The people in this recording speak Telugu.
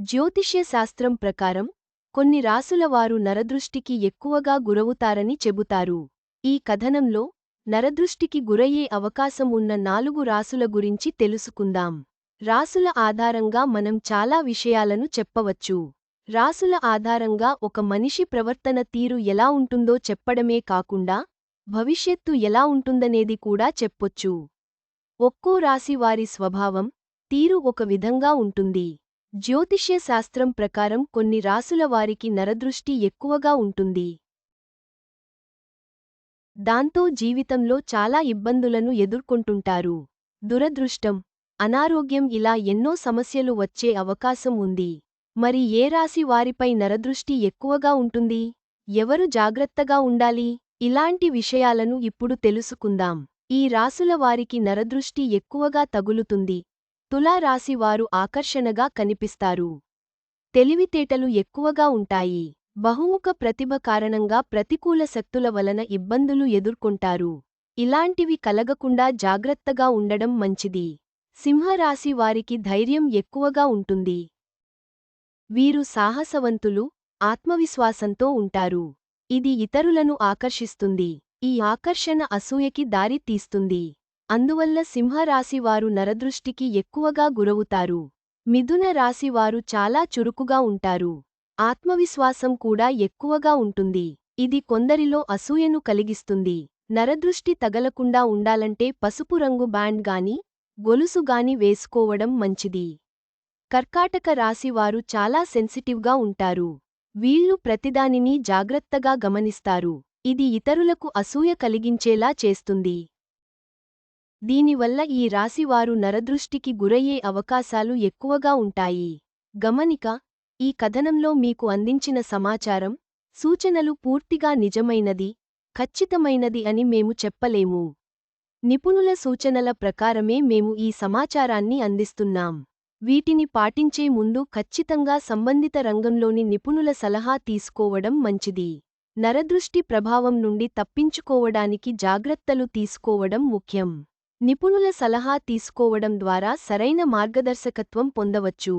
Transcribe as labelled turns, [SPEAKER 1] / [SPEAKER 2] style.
[SPEAKER 1] జ్యోతిష్య శాస్త్రం ప్రకారం కొన్ని రాసుల వారు నరదృష్టికి ఎక్కువగా గురవుతారని చెబుతారు. ఈ కథనంలో నరదృష్టికి గురయ్యే అవకాశం ఉన్న నాలుగు రాసుల గురించి తెలుసుకుందాం. రాసుల ఆధారంగా మనం చాలా విషయాలను చెప్పవచ్చు. రాసుల ఆధారంగా ఒక మనిషి ప్రవర్తన తీరు ఎలా ఉంటుందో చెప్పడమే కాకుండా భవిష్యత్తు ఎలా ఉంటుందనేది కూడా చెప్పొచ్చు. ఒక్కో రాశి వారి స్వభావం తీరు ఒక విధంగా ఉంటుంది. జ్యోతిష్య శాస్త్రం ప్రకారం కొన్ని రాసుల వారికి నరదృష్టి ఎక్కువగా ఉంటుంది. దాంతో జీవితంలో చాలా ఇబ్బందులను ఎదుర్కొంటుంటారు. దురదృష్టం అనారోగ్యం ఇలా ఎన్నో సమస్యలు వచ్చే అవకాశం ఉంది. మరి ఏ రాశి వారిపై నరదృష్టి ఎక్కువగా ఉంటుంది? ఎవరు జాగ్రత్తగా ఉండాలి? ఇలాంటి విషయాలను ఇప్పుడు తెలుసుకుందాం. ఈ రాసుల వారికి నరదృష్టి ఎక్కువగా తగులుతుంది. తులారాశివారు ఆకర్షణగా కనిపిస్తారు. తెలివితేటలు ఎక్కువగా ఉంటాయి. బహుముఖ ప్రతిభ కారణంగా ప్రతికూల శక్తుల వలన ఇబ్బందులు ఎదుర్కొంటారు. ఇలాంటివి కలగకుండా జాగ్రత్తగా ఉండడం మంచిది. సింహరాశి వారికి ధైర్యం ఎక్కువగా ఉంటుంది. వీరు సాహసవంతులు ఆత్మవిశ్వాసంతో ఉంటారు. ఇది ఇతరులను ఆకర్షిస్తుంది. ఈ ఆకర్షణ అసూయకి దారి తీస్తుంది అందువల్ల సింహరాశివారు నరదృష్టికి ఎక్కువగా గురవుతారు. మిథున రాశివారు చాలా చురుకుగా ఉంటారు. ఆత్మవిశ్వాసం కూడా ఎక్కువగా ఉంటుంది. ఇది కొందరిలో అసూయను కలిగిస్తుంది. నరదృష్టి తగలకుండా ఉండాలంటే పసుపు రంగు బ్యాండ్ గాని గొలుసుగాని వేసుకోవడం మంచిది. కర్కాటక రాశివారు చాలా సెన్సిటివ్గా ఉంటారు. వీళ్ళు ప్రతిదానినీ జాగ్రత్తగా గమనిస్తారు. ఇది ఇతరులకు అసూయ కలిగించేలా చేస్తుంది. దీనివల్ల ఈ రాశివారు నరదృష్టికి గురయ్యే అవకాశాలు ఎక్కువగా ఉంటాయి. గమనిక ఈ కథనంలో మీకు అందించిన సమాచారం సూచనలు పూర్తిగా నిజమైనది ఖచ్చితమైనది అని మేము చెప్పలేము. నిపుణుల సూచనల ప్రకారమే మేము ఈ సమాచారాన్ని అందిస్తున్నాం. వీటిని పాటించే ముందు ఖచ్చితంగా సంబంధిత రంగంలోని నిపుణుల సలహా తీసుకోవడం మంచిది. నరదృష్టి ప్రభావం నుండి తప్పించుకోవడానికి జాగ్రత్తలు తీసుకోవడం ముఖ్యం. నిపుణుల సలహా తీసుకోవడం ద్వారా సరైన మార్గదర్శకత్వం పొందవచ్చు.